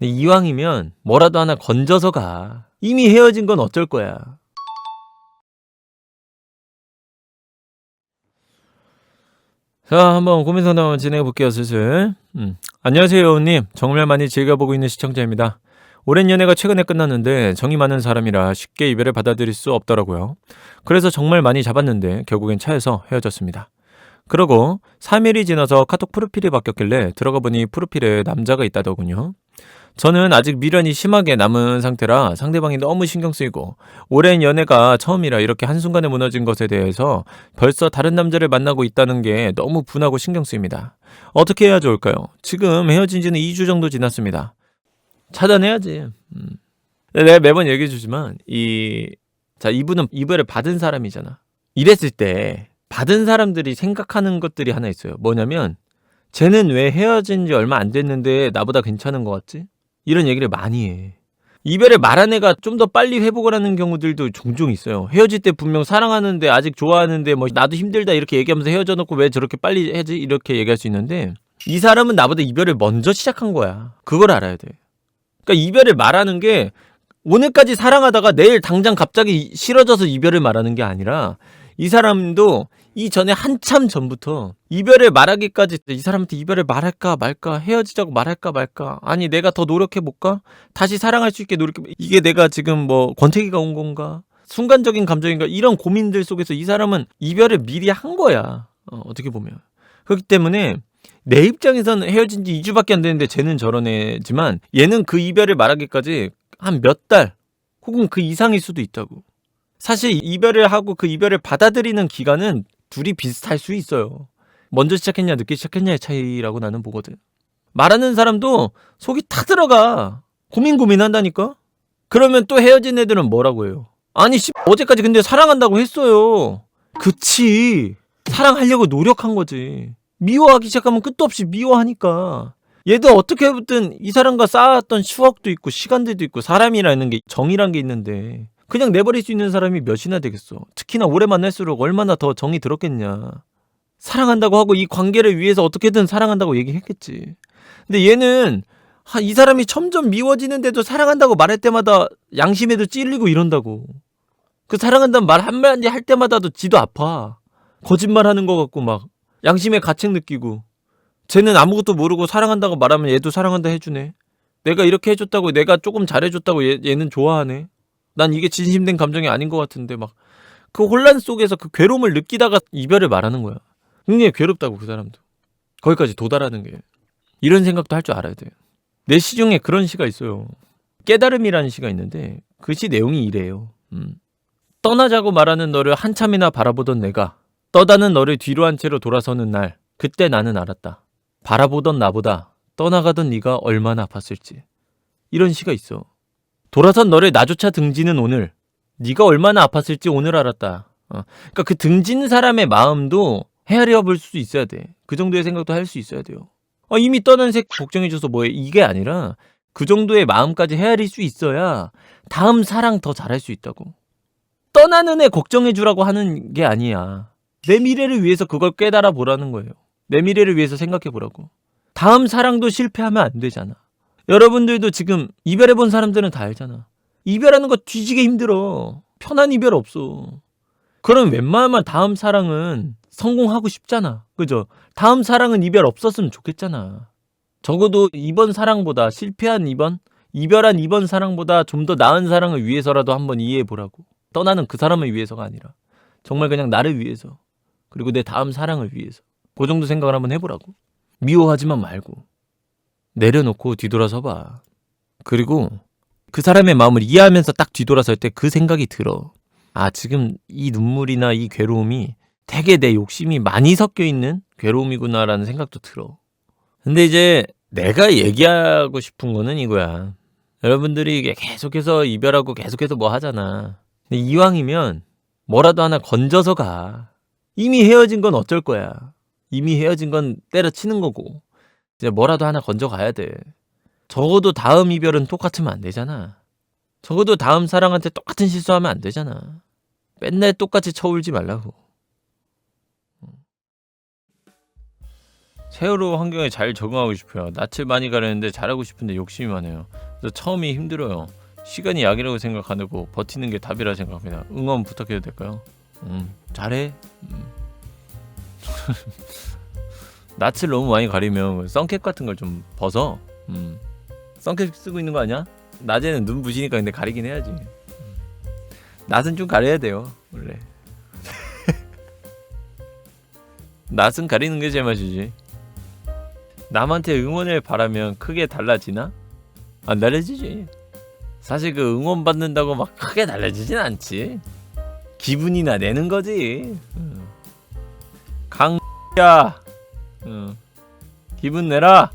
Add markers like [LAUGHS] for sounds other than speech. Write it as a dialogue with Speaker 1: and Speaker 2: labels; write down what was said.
Speaker 1: 이왕이면 뭐라도 하나 건져서 가. 이미 헤어진 건 어쩔 거야. 자, 한번 고민 상담 진행해 볼게요, 슬슬. 음. 안녕하세요, 여우님. 정말 많이 즐겨보고 있는 시청자입니다. 오랜 연애가 최근에 끝났는데 정이 많은 사람이라 쉽게 이별을 받아들일 수 없더라고요. 그래서 정말 많이 잡았는데 결국엔 차에서 헤어졌습니다. 그러고 3일이 지나서 카톡 프로필이 바뀌었길래 들어가 보니 프로필에 남자가 있다더군요. 저는 아직 미련이 심하게 남은 상태라 상대방이 너무 신경 쓰이고 오랜 연애가 처음이라 이렇게 한순간에 무너진 것에 대해서 벌써 다른 남자를 만나고 있다는 게 너무 분하고 신경 쓰입니다. 어떻게 해야 좋을까요? 지금 헤어진 지는 2주 정도 지났습니다. 차단해야지. 음. 내가 매번 얘기해 주지만 이 자, 이분은 이별을 받은 사람이잖아. 이랬을 때 받은 사람들이 생각하는 것들이 하나 있어요. 뭐냐면 쟤는 왜 헤어진 지 얼마 안 됐는데 나보다 괜찮은 것 같지? 이런 얘기를 많이 해. 이별을 말한 애가 좀 더 빨리 회복을 하는 경우들도 종종 있어요. 헤어질 때 분명 사랑하는데 아직 좋아하는데 뭐 나도 힘들다 이렇게 얘기하면서 헤어져 놓고 왜 저렇게 빨리 해지 이렇게 얘기할 수 있는데 이 사람은 나보다 이별을 먼저 시작한 거야. 그걸 알아야 돼. 그러니까 이별을 말하는 게 오늘까지 사랑하다가 내일 당장 갑자기 싫어져서 이별을 말하는 게 아니라 이 사람도 이전에 한참 전부터 이별을 말하기까지 이 사람한테 이별을 말할까 말까 헤어지자고 말할까 말까 아니 내가 더 노력해 볼까? 다시 사랑할 수 있게 노력해 이게 내가 지금 뭐 권태기가 온 건가? 순간적인 감정인가? 이런 고민들 속에서 이 사람은 이별을 미리 한 거야. 어, 어떻게 보면. 그렇기 때문에 내 입장에서는 헤어진 지 2주밖에 안 됐는데 쟤는 저런 애지만 얘는 그 이별을 말하기까지 한 몇 달 혹은 그 이상일 수도 있다고. 사실 이별을 하고 그 이별을 받아들이는 기간은 둘이 비슷할 수 있어요. 먼저 시작했냐 늦게 시작했냐의 차이라고 나는 보거든. 말하는 사람도 속이 타들어가. 고민 고민한다니까? 그러면 또 헤어진 애들은 뭐라고 해요? 아니 씨, 어제까지 근데 사랑한다고 했어요. 그치. 사랑하려고 노력한 거지. 미워하기 시작하면 끝도 없이 미워하니까. 얘도 어떻게 해보든 이 사람과 쌓았던 추억도 있고 시간들도 있고 사람이라는 게 정이란 게 있는데 그냥 내버릴 수 있는 사람이 몇이나 되겠어. 특히나 오래 만날수록 얼마나 더 정이 들었겠냐. 사랑한다고 하고 이 관계를 위해서 어떻게든 사랑한다고 얘기했겠지. 근데 얘는 하, 이 사람이 점점 미워지는데도 사랑한다고 말할 때마다 양심에도 찔리고 이런다고. 그 사랑한다는 말 한마디 할 때마다도 지도 아파. 거짓말 하는 것 같고 막 양심에 가책 느끼고. 쟤는 아무것도 모르고 사랑한다고 말하면 얘도 사랑한다 해주네. 내가 이렇게 해줬다고 내가 조금 잘해줬다고 얘, 얘는 좋아하네. 난 이게 진심된 감정이 아닌 것 같은데 막 그 혼란 속에서 그 괴로움을 느끼다가 이별을 말하는 거야. 굉장히 괴롭다고 그 사람도. 거기까지 도달하는 게. 이런 생각도 할 줄 알아야 돼. 내시 중에 그런 시가 있어요. 깨달음이라는 시가 있는데 그 시 내용이 이래요. 음. 떠나자고 말하는 너를 한참이나 바라보던 내가 떠다는 너를 뒤로 한 채로 돌아서는 날 그때 나는 알았다. 바라보던 나보다 떠나가던 네가 얼마나 아팠을지. 이런 시가 있어. 돌아선 너를 나조차 등지는 오늘 네가 얼마나 아팠을지 오늘 알았다. 어. 그러니까 그 등진 사람의 마음도 헤아려 볼 수 있어야 돼. 그 정도의 생각도 할 수 있어야 돼요. 어, 이미 떠난 새 걱정해줘서 뭐해 이게 아니라 그 정도의 마음까지 헤아릴 수 있어야 다음 사랑 더 잘할 수 있다고. 떠나는 애 걱정해주라고 하는 게 아니야. 내 미래를 위해서 그걸 깨달아 보라는 거예요. 내 미래를 위해서 생각해 보라고. 다음 사랑도 실패하면 안 되잖아. 여러분들도 지금 이별해 본 사람들은 다 알잖아. 이별하는 거 뒤지게 힘들어. 편한 이별 없어. 그럼 웬만하면 다음 사랑은 성공하고 싶잖아. 그죠? 다음 사랑은 이별 없었으면 좋겠잖아. 적어도 이번 사랑보다 실패한 이번, 이별한 이번 사랑보다 좀 더 나은 사랑을 위해서라도 한번 이해해 보라고. 떠나는 그 사람을 위해서가 아니라 정말 그냥 나를 위해서 그리고 내 다음 사랑을 위해서 그 정도 생각을 한번 해보라고. 미워하지만 말고 내려놓고 뒤돌아서 봐. 그리고 그 사람의 마음을 이해하면서 딱 뒤돌아설 때 그 생각이 들어. 아, 지금 이 눈물이나 이 괴로움이 되게 내 욕심이 많이 섞여 있는 괴로움이구나라는 생각도 들어. 근데 이제 내가 얘기하고 싶은 거는 이거야. 여러분들이 계속해서 이별하고 계속해서 뭐 하잖아. 근데 이왕이면 뭐라도 하나 건져서 가. 이미 헤어진 건 어쩔 거야. 이미 헤어진 건 때려치는 거고. 이제 뭐라도 하나 건져 가야 돼. 적어도 다음 이별은 똑같으면 안 되잖아. 적어도 다음 사랑한테 똑같은 실수하면 안 되잖아. 맨날 똑같이 쳐울지 말라고. 세월호 환경에 잘 적응하고 싶어요. 낯을 많이 가리는데 잘하고 싶은데 욕심이 많아요. 그래서 처음이 힘들어요. 시간이 약이라고 생각하고 버티는 게 답이라 생각합니다. 응원 부탁해도 될까요? 음, 잘해. 음. [LAUGHS] 낯을 너무 많이 가리면 선캡 같은 걸 좀 벗어. 음. 선캡 쓰고 있는 거 아니야? 낮에는 눈 부시니까 근데 가리긴 해야지. 음. 낯은 좀 가려야 돼요. 원래. [LAUGHS] 낯은 가리는 게 제맛이지. 남한테 응원을 바라면 크게 달라지나? 안 달라지지. 사실 그 응원 받는다고 막 크게 달라지진 않지. 기분이나 내는 거지. 응. 강야, [LAUGHS] 응. 기분 내라.